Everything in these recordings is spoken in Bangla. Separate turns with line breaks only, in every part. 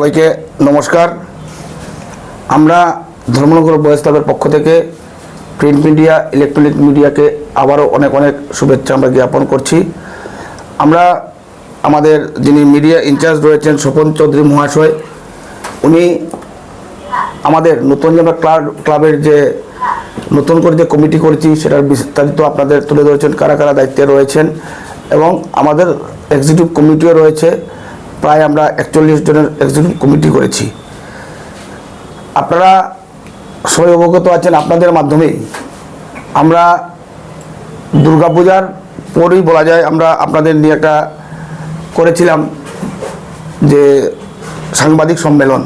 সবাইকে নমস্কার। আমরা ধর্মনগর বয়স ক্লাবের পক্ষ থেকে প্রিন্ট মিডিয়া, ইলেকট্রনিক মিডিয়াকে আবারও অনেক অনেক শুভেচ্ছা আমরা জ্ঞাপন করছি। আমরা আমাদের যিনি মিডিয়া ইনচার্জ রয়েছেন স্বপন চৌধুরী মহাশয়, উনি আমাদের নতুন যে ক্লাবের যে নতুন করে যে কমিটি করেছি, সেটার বিস্তারিত আপনাদের তুলে ধরেছেন, কারা কারা দায়িত্বে রয়েছেন এবং আমাদের এক্সিকিউটিভ কমিটিও রয়েছে। প্রায় আমরা একচল্লিশ জনের একজন কমিটি করেছি। আপনারা সবাই অবগত আছেন আপনাদের মাধ্যমেই। আমরা দুর্গাপূজার পরেই বলা যায় আমরা আপনাদের নিয়ে একটা করেছিলাম যে সাংবাদিক সম্মেলন।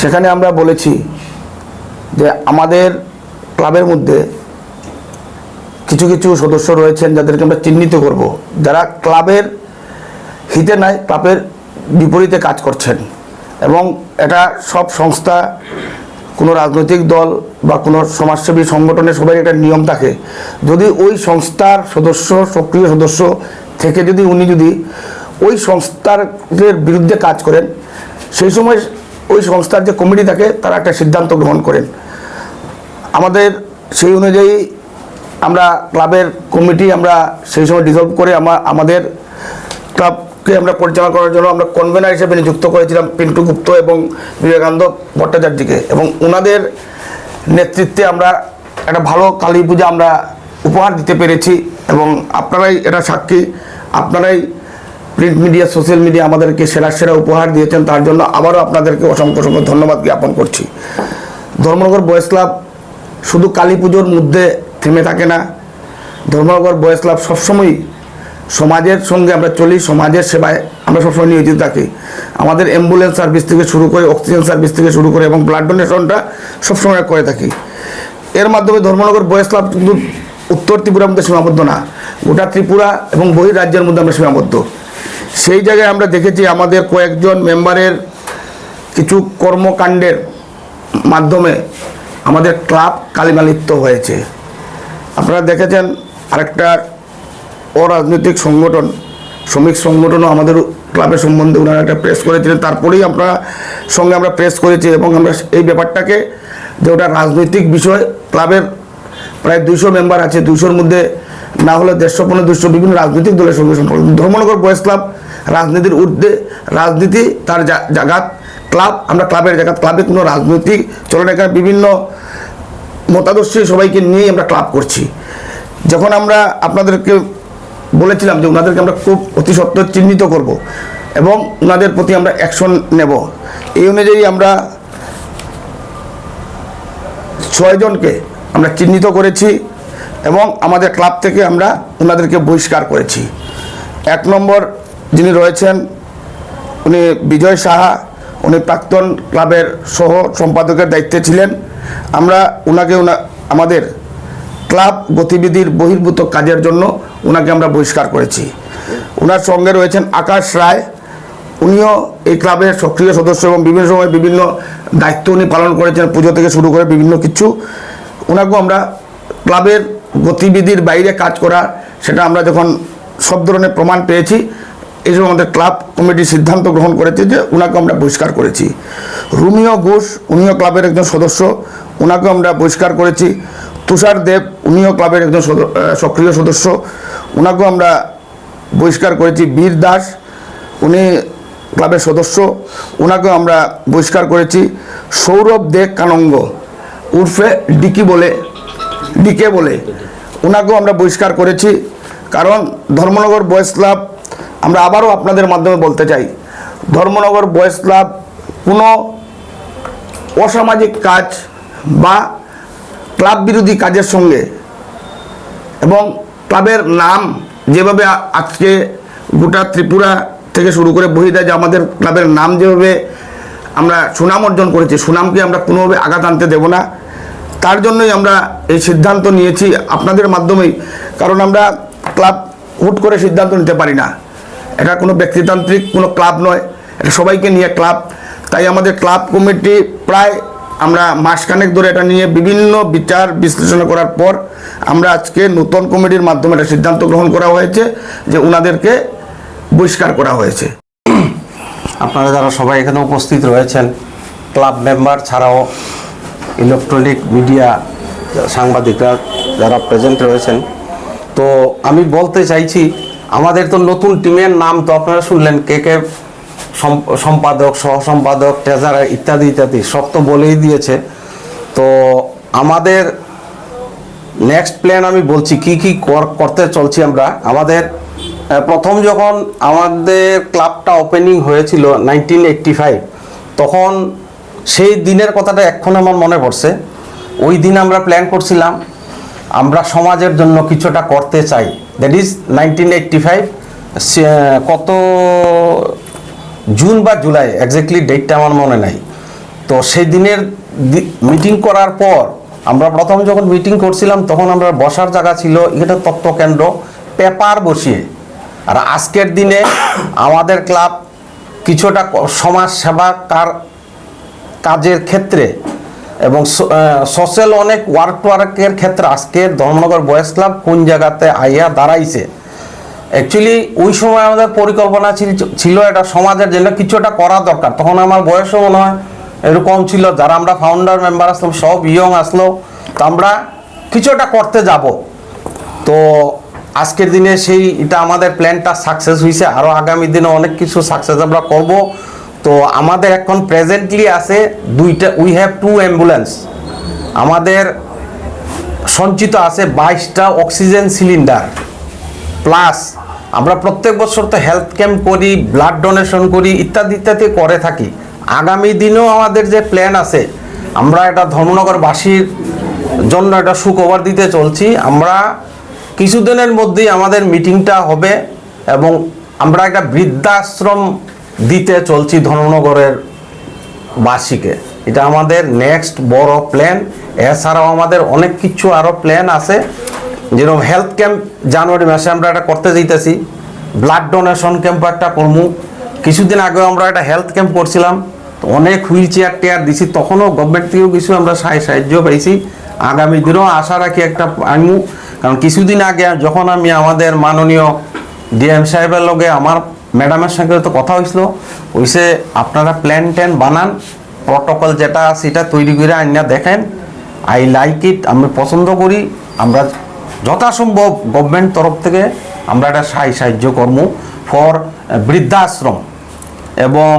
সেখানে আমরা বলেছি যে আমাদের ক্লাবের মধ্যে কিছু কিছু সদস্য রয়েছেন যাদেরকে আমরা চিহ্নিত করব। যারা ক্লাবের হিতে নাই ক্লাবের বিপরীতে কাজ করছেন। এবং এটা সব সংস্থা, কোনো রাজনৈতিক দল বা কোনো সমাজসেবী সংগঠনের সবাই একটা নিয়ম থাকে। যদি ওই সংস্থার সদস্য, সক্রিয় সদস্য থেকে যদি উনি যদি ওই সংস্থার বিরুদ্ধে কাজ করেন, সেই সময় ওই সংস্থার যে কমিটি থাকে, তারা একটা সিদ্ধান্ত গ্রহণ করেন। আমাদের সেই অনুযায়ী আমরা ক্লাবের কমিটি আমরা সেই সময় ডিসলভ করে আমাদের আমাদের ক্লাবকে আমরা পরিচালনা করার জন্য আমরা কনভেনার হিসেবে নিযুক্ত করেছিলাম পিন্টু গুপ্ত এবং বিবেকানন্দ ভট্টাচার্যকে এবং ওনাদের নেতৃত্বে আমরা একটা ভালো কালী পূজা আমরা উপহার দিতে পেরেছি এবং আপনারাই এটা সাক্ষী, আপনারাই প্রিন্ট মিডিয়া সোশ্যাল মিডিয়া আমাদেরকে সেরা সেরা উপহার দিয়েছেন, তার জন্য আবারও আপনাদেরকে অসংখ্য অসংখ্য ধন্যবাদ জ্ঞাপন করছি। ধর্মনগর বয়েস ক্লাব শুধু কালী পুজোর মধ্যে থেমে থাকে না, ধর্মনগর বয়েস ক্লাব সবসময়ই সমাজের সঙ্গে আমরা চলি, সমাজের সেবায় আমরা সবসময় নিয়োজিত থাকি। আমাদের অ্যাম্বুলেন্স সার্ভিস থেকে শুরু করে অক্সিজেন সার্ভিস থেকে শুরু করে এবং ব্লাড ডোনেশনটা সবসময় করে থাকি। এর মাধ্যমে ধর্মনগর বয়েস ক্লাব কিন্তু উত্তর ত্রিপুরার মধ্যে সীমাবদ্ধ না। গোটা ত্রিপুরা এবং বহির রাজ্যের মধ্যে আমরা সীমাবদ্ধ। সেই জায়গায় আমরা দেখেছি আমাদের কয়েকজন মেম্বারের কিছু কর্মকাণ্ডের মাধ্যমে আমাদের ক্লাব কালিমালিপ্ত হয়েছে। আপনারা দেখেছেন আরেকটা অরাজনৈতিক সংগঠন, শ্রমিক সংগঠনও আমাদের ক্লাবের সম্বন্ধে ওনারা একটা প্রেস করেছিলেন। তারপরেই আমরা সঙ্গে আমরা প্রেস করেছি এবং আমরা এই ব্যাপারটাকে যে ওটা রাজনৈতিক বিষয়, ক্লাবের প্রায় দুশো মেম্বার আছে দুশোর মধ্যে না হলে দেড়শো পনেরো দুশো বিভিন্ন রাজনৈতিক দলের সঙ্গে সম্পর্ক। ধর্মনগর বয়েস ক্লাব রাজনীতির ঊর্ধ্বে, রাজনীতি তার জাগাত, ক্লাব, আমরা ক্লাবের জায়গা ক্লাবে কোনো রাজনৈতিক চলন এখানে বিভিন্ন মতাদর্শী সবাইকে নিয়েই আমরা ক্লাব করছি। যখন আমরা আপনাদেরকে বলেছিলাম যে ওনাদেরকে আমরা খুব অতি সত্ত্বর চিহ্নিত করব এবং ওনাদের প্রতি আমরা অ্যাকশন নেব। এই অনুযায়ী আমরা ছয়জনকে আমরা চিহ্নিত করেছি এবং আমাদের ক্লাব থেকে আমরা ওনাদেরকে বহিষ্কার করেছি। এক নম্বর যিনি রয়েছেন, উনি বিজয় সাহা, উনি প্রাক্তন ক্লাবের সহ সম্পাদকের দায়িত্বে ছিলেন। আমরা ওনাকে ওনা আমাদের ক্লাব গতিবিধির বহির্ভূত কাজের জন্য ওনাকে আমরা বহিষ্কার করেছি। ওনার সঙ্গে রয়েছেন আকাশ রায়। উনিও এই ক্লাবের সক্রিয় সদস্য এবং বিভিন্ন সময় বিভিন্ন দায়িত্ব উনি পালন করেছেন, পুজো থেকে শুরু করে বিভিন্ন কিছু। ওনাকেও আমরা ক্লাবের গতিবিধির বাইরে কাজ করা, সেটা আমরা যখন সব ধরনের প্রমাণ পেয়েছি, এই জন্য আমাদের ক্লাব কমিটি সিদ্ধান্ত গ্রহণ করেছে যে ওনাকে আমরা বহিষ্কার করেছি। রুমিও ঘোষ, উনিও ক্লাবের একজন সদস্য ওনাকে আমরা বহিষ্কার করেছি। তুষার দেব, উনিও ক্লাবের একজন সক্রিয় সদস্য। ওনাকেও আমরা বহিষ্কার করেছি বীর দাস, উনি ক্লাবের সদস্য। ওনাকেও আমরা বহিষ্কার করেছি সৌরভ দে কানঙ্গ, উর্ফে ডিকি বলে, ডিকে বলে। ওনাকেও আমরা বহিষ্কার করেছি, কারণ ধর্মনগর বয়েস ক্লাব, আমরা আবারও আপনাদের মাধ্যমে বলতে চাই, ধর্মনগর বয়েস ক্লাব কোনো অসামাজিক কাজ বা ক্লাব বিরোধী কাজের সঙ্গে এবং ক্লাবের নাম যেভাবে আজকে গোটা ত্রিপুরা থেকে শুরু করে বহিদা যে আমাদের ক্লাবের নাম যেভাবে আমরা সুনাম অর্জন করেছি, সুনামকে আমরা কোনোভাবে আঘাত আনতে দেব না। তার জন্যই আমরা এই সিদ্ধান্ত নিয়েছি আপনাদের মাধ্যমেই, কারণ আমরা ক্লাব হুট করে সিদ্ধান্ত নিতে পারি না। এটা কোনো ব্যক্তিতান্ত্রিক কোনো ক্লাব নয়, এটা সবাইকে নিয়ে ক্লাব। তাই আমাদের ক্লাব কমিটি প্রায় আমরা মাসখানেক ধরে এটা নিয়ে বিভিন্ন বিচার বিশ্লেষণ করার পর আমরা আজকে নতুন কমিটির মাধ্যমে একটা সিদ্ধান্ত গ্রহণ করা হয়েছে যে ওনাদেরকে বহিষ্কার করা হয়েছে।
আপনারা যারা সবাই এখানে উপস্থিত রয়েছেন, ক্লাব মেম্বার ছাড়াও ইলেকট্রনিক মিডিয়া সাংবাদিকরা যারা প্রেজেন্ট রয়েছেন, তো আমি বলতে চাইছি, আমাদের তো নতুন টিমের নাম তো আপনারা শুনলেন, কে কে সম্পাদক সহ সম্পাদক ট্রেজারার ইত্যাদি ইত্যাদি, সব তো বলেই দিয়েছে। তো আমাদের নেক্সট প্ল্যান আমি বলছি, কি কি কর- করতে চলছি আমরা? আমাদের প্রথম যখন আমাদের ক্লাবটা ওপেনিং হয়েছিল নাইনটিন এইট্টি ফাইভ তখন সেই দিনের কথাটা এখন আমার মনে পড়ছে। ওই দিন আমরা প্ল্যান করছিলাম, আমরা সমাজের জন্য কিছুটা করতে চাই। That is nineteen eighty five কত জুন বা জুলাই এক্স্যাক্টলি ডেটটা আমার মনে নাই। তো সেই দিনের মিটিং করার পর আমরা প্রথম যখন মিটিং করছিলাম, তখন আমরা বসার জায়গা ছিল, এটা তত্ত্ব কেন্দ্র পেপার বসিয়ে। আর আজকের দিনে আমাদের ক্লাব কিছুটা সমাজ সেবা কার, কাজের ক্ষেত্রে এবং সোশ্যাল অনেক ওয়ার্ক ওয়ার্কের ক্ষেত্রে আজকে ধর্মনগর বয়েস ক্লাব কোন জায়গাতে আইয়া দাঁড়াইছে অ্যাকচুয়ালি ওই সময় আমাদের পরিকল্পনা ছিল ছিল এটা সমাজের জন্য কিছু একটা করা দরকার। তখন আমার বয়সও মনে হয় এরকম ছিল। যারা আমরা ফাউন্ডার মেম্বার আসলাম, সব ইয়ং আসলো। তো আমরা কিছু একটা করতে যাব। তো আজকের দিনে সেই এটা আমাদের প্ল্যানটা সাকসেস হয়েছে আরও আগামী দিনে অনেক কিছু সাকসেস আমরা করব। তো আমাদের এখন প্রেজেন্টলি আছে দুইটা উই হ্যাভ টু অ্যাম্বুলেন্স আমাদের সঞ্চিত আছে বাইশটা অক্সিজেন সিলিন্ডার প্লাস আমরা প্রত্যেক বছর তো হেলথ ক্যাম্প করি ব্লাড ডোনেশন করি, ইত্যাদি ইত্যাদি করে থাকি। আগামী দিনেও আমাদের যে প্ল্যান আছে, আমরা এটা ধর্মনগরবাসীর জন্য এটা সুখবর দিতে চলছি। আমরা কিছুদিনের মধ্যেই আমাদের মিটিংটা হবে এবং আমরা একটা বৃদ্ধাশ্রম দিতে চলছি ধর্মনগরের বার্ষিকে এটা আমাদের নেক্সট বড় প্ল্যান এছাড়াও আমাদের অনেক কিছু আরও প্ল্যান আছে। যেরকম হেলথ ক্যাম্প জানুয়ারি মাসে আমরা এটা করতে যাইতেছি। ব্লাড ডোনেশন ক্যাম্প একটা করমু। কিছুদিন আগেও আমরা একটা হেলথ ক্যাম্প করছিলাম। তো অনেক হুইল চেয়ার টেয়ার দিছি। তখনও গভর্নমেন্ট থেকেও কিছু আমরা সাহায্য পাইছি। আগামী দিনেও আশা রাখি একটা আনমু। কারণ কিছুদিন আগে যখন আমি আমাদের মাননীয় ডিএম সাহেবের লগে আমার ম্যাডামের সঙ্গে তো কথা হয়েছিল ওইসে আপনারা প্ল্যান ট্যান বানান প্রটোকল যেটা সেটা তৈরি করে আইনা দেখেন। আই লাইক ইট আমি পছন্দ করি, আমরা যথাসম্ভব গভর্নমেন্ট তরফ থেকে আমরা একটা সাহায্য সাহায্য কর্ম ফর বৃদ্ধাশ্রম এবং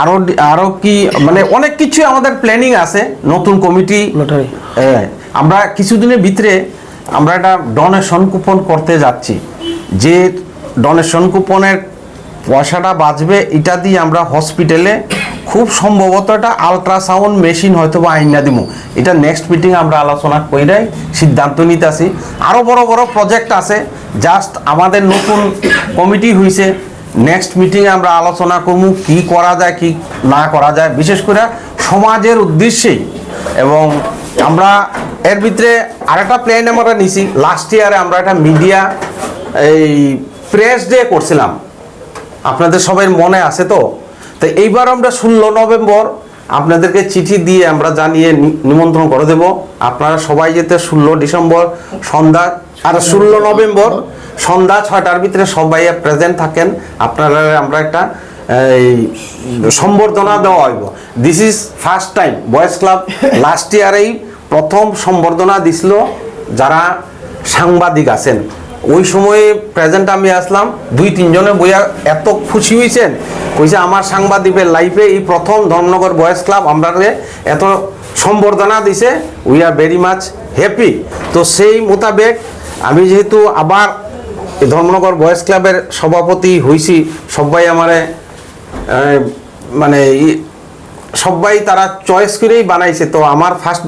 আরও আরও কি মানে অনেক কিছু আমাদের প্ল্যানিং আছে নতুন কমিটি আমরা কিছুদিনের ভিতরে আমরা একটা ডোনেশন কুপন করতে যাচ্ছি। যে ডোনেশন কুপনের পয়সাটা বাঁচবে এটা দিয়ে আমরা হসপিটালে খুব সম্ভবত এটা আলট্রাসাউন্ড মেশিন হয়তো বা আইনা দিব এটা নেক্সট মিটিং আমরা আলোচনা কইরাই, সিদ্ধান্ত নিতেছি। আরও বড় বড় প্রজেক্ট আছে জাস্ট আমাদের নতুন কমিটি হয়েছে নেক্সট মিটিংয়ে আমরা আলোচনা করব কি করা যায়, কি না করা যায়। বিশেষ করে সমাজের উদ্দেশ্যেই। এবং আমরা এর ভিতরে আরেকটা প্ল্যান আমরা নিছি। লাস্ট ইয়ারে আমরা একটা মিডিয়া এই প্রেস ডে করছিলাম। আপনাদের সবাই মনে আছে তো? তো এইবার আমরা ষোলো নভেম্বর, আপনাদেরকে চিঠি দিয়ে আমরা জানিয়ে নিমন্ত্রণ করে দেব। আপনারা সবাই যেতে ষোলো ডিসেম্বর, সন্ধ্যা, আর ষোলো নভেম্বর, সন্ধ্যা ছয়টার ভিতরে সবাই প্রেজেন্ট থাকেন। আপনারা, আমরা একটা, এই, সম্বর্ধনা দেওয়া হইব। This is first time boys club last ইয়ারেই প্রথম সম্বর্ধনা দিছিল যারা সাংবাদিক আছেন। ওই সময়ে প্রেজেন্ট আমি আসলাম, দুই তিনজনে বইয়া এত খুশি হয়েছেন কইছে আমার সাংবাদিকের লাইফে এই প্রথম ধর্মনগর বয়েজ ক্লাব আমরা এত সম্বর্ধনা দিছে we are very much happy তো সেই মোতাবেক আমি যেহেতু আবার ধর্মনগর বয়েজ ক্লাবের সভাপতি হইছি, সবাই আমারে মানে সবাই তারা চয়েস করেই বানাইছে। তো আমার ফার্স্ট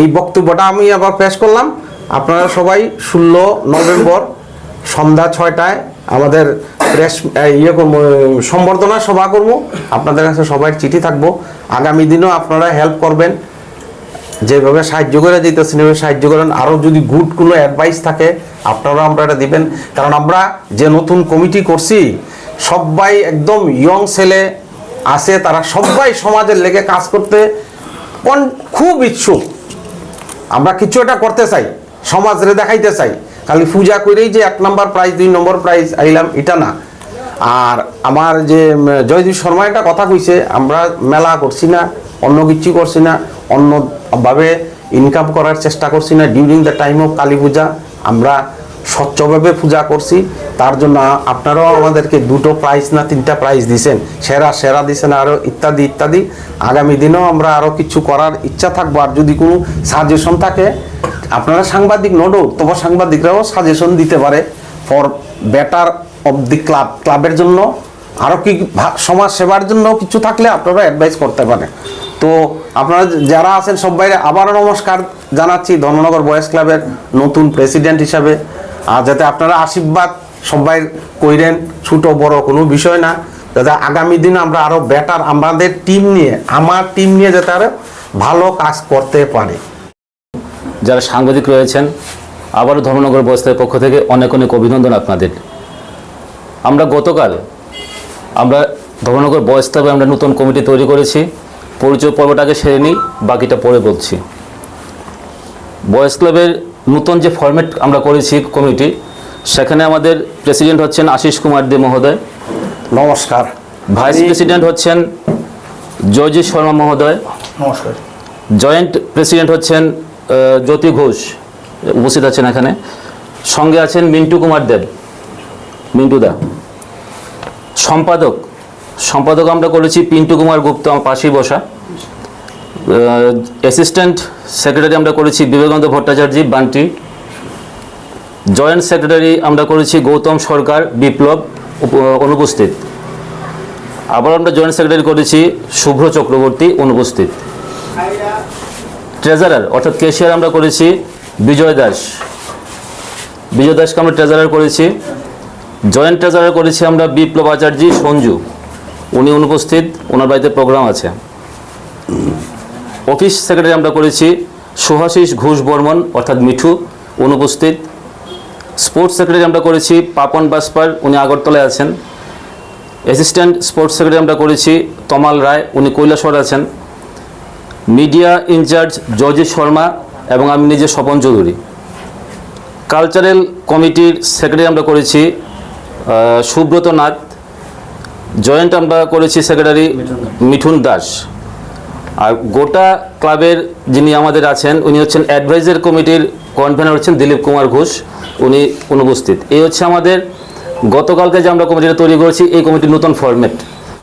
এই বক্তব্যটা আমি আবার পেশ করলাম। আপনারা সবাই ষোলো নভেম্বর সন্ধ্যা ছয়টায় আমাদের প্রেস ইয়ে করব, সম্বর্ধনা সভা করব। আপনাদের কাছে সবাই চিঠি থাকব। আগামী দিনও আপনারা হেল্প করবেন। যেভাবে সাহায্য করে দিতেছেন, এভাবে সাহায্য করেন। আরও যদি গুড কোনো অ্যাডভাইস থাকে, আপনারাও আমরা এটা দিবেন। কারণ আমরা যে নতুন কমিটি করছি, সবাই একদম ইয়ং ছেলে আছে, তারা সবাই সমাজের লেগে কাজ করতে কোন- খুব ইচ্ছুক। আমরা কিছু এটা করতে চাই। সমাজরে দেখাইতে চাই। খালি পূজা করেই যে এক নম্বর প্রাইজ দুই নম্বর প্রাইজ আইলাম, এটা না। আর আমার যে জয়দীপ শর্মা একটা কথা কইছে, আমরা মেলা করছি না, অন্য কিছু করছি না, অন্যভাবে ইনকাম করার চেষ্টা করছি না। During the time of Kali Puja, আমরা স্বচ্ছভাবে পূজা করছি, তার জন্য আপনারাও আমাদেরকে দুটো প্রাইজ না তিনটা প্রাইজ দিছেন। সেরা সেরা দিছেন আরও ইত্যাদি ইত্যাদি। আগামী দিনেও আমরা আরও কিছু করার ইচ্ছা থাকব। আর যদি কোনো সাজেশন থাকে, আপনারা সাংবাদিক নোডো তবে সাংবাদিকরাও সাজেশন দিতে পারে for better of the club ক্লাবের জন্য। আরও কি সমাজ সেবার জন্য কিছু থাকলে আপনারা অ্যাডভাইস করতে পারেন। তো আপনারা যারা আছেন সবাই আবারও নমস্কার জানাচ্ছি। ধর্মনগর বয়েস ক্লাবের নতুন প্রেসিডেন্ট হিসাবে। আর যাতে আপনারা আশীর্বাদ সবাই কইরেন, ছোট বড় কোনো বিষয় না। যাতে আগামী দিন আমরা আরও বেটার আমাদের টিম নিয়ে, আমার টিম নিয়ে যাতে আরও ভালো কাজ করতে পারে।
যারা সাংবাদিক রয়েছেন, আবারও ধর্মনগর বস্তার পক্ষ থেকে অনেক অনেক অভিনন্দন আপনাদের। আমরা গতকাল আমরা ধর্মনগর বয়স ক্লাবে আমরা নতুন কমিটি তৈরি করেছি। পরিচয় পর্বটাকে সেরে নিই, বাকিটা পরে বলছি। বয়স ক্লাবের নতুন যে ফরম্যাট আমরা করেছি কমিটি সেখানে আমাদের প্রেসিডেন্ট হচ্ছেন আশিস কুমার দে মহোদয়।
নমস্কার।
ভাইস প্রেসিডেন্ট হচ্ছেন জয়জি শর্মা মহোদয়।
নমস্কার।
জয়েন্ট প্রেসিডেন্ট হচ্ছেন জ্যোতি ঘোষ উপস্থিত আছেন এখানে। সঙ্গে আছেন মিন্টু কুমার দেব। মিন্টু দা। সম্পাদক। সম্পাদক আমরা করেছি পিন্টু কুমার গুপ্ত আমার পাশেই বসা। অ্যাসিস্ট্যান্ট সেক্রেটারি আমরা করেছি বিবেকানন্দ ভট্টাচার্য, বান্টি। জয়েন্ট সেক্রেটারি আমরা করেছি গৌতম সরকার, বিপ্লব অনুপস্থিত। আবার আমরা জয়েন্ট সেক্রেটারি করেছি শুভ্র চক্রবর্তী, অনুপস্থিত। ট্রেজারার অর্থাৎ কেশিয়ার আমরা করেছি বিজয় দাস। বিজয় দাসকে আমরা ট্রেজারার করেছি। জয়েন্ট ট্রেজারার করেছি আমরা বিপ্লব আচার্য সঞ্জু। উনি অনুপস্থিত, ওনার বাড়িতে প্রোগ্রাম আছে। অফিস সেক্রেটারি আমরা করেছি সুহাশিস ঘোষ বর্মন, অর্থাৎ মিঠু, অনুপস্থিত। স্পোর্টস সেক্রেটারি আমরা করেছি পাপন বাসপার, উনি আগরতলায় আছেন। অ্যাসিস্ট্যান্ট স্পোর্টস সেক্রেটারি আমরা করেছি তমাল রায়, উনি কৈলাসর আছেন। মিডিয়া ইনচার্জ জজি শর্মা এবং আমি নিজে স্বপন চৌধুরী। কালচারাল কমিটির সেক্রেটারি আমরা করেছি সুব্রত নাথ। জয়েন্ট আমরা করেছি সেক্রেটারি মিঠুন দাস। আর গোটা ক্লাবের যিনি আমাদের আছেন, উনি হচ্ছেন অ্যাডভাইজার কমিটির কনভেনার হচ্ছেন দিলীপ কুমার ঘোষ। উনি অনুপস্থিত। এই হচ্ছে আমাদের, গতকালকে যে আমরা কমিটিটা তৈরি করেছি, এই কমিটির নতুন ফরম্যাট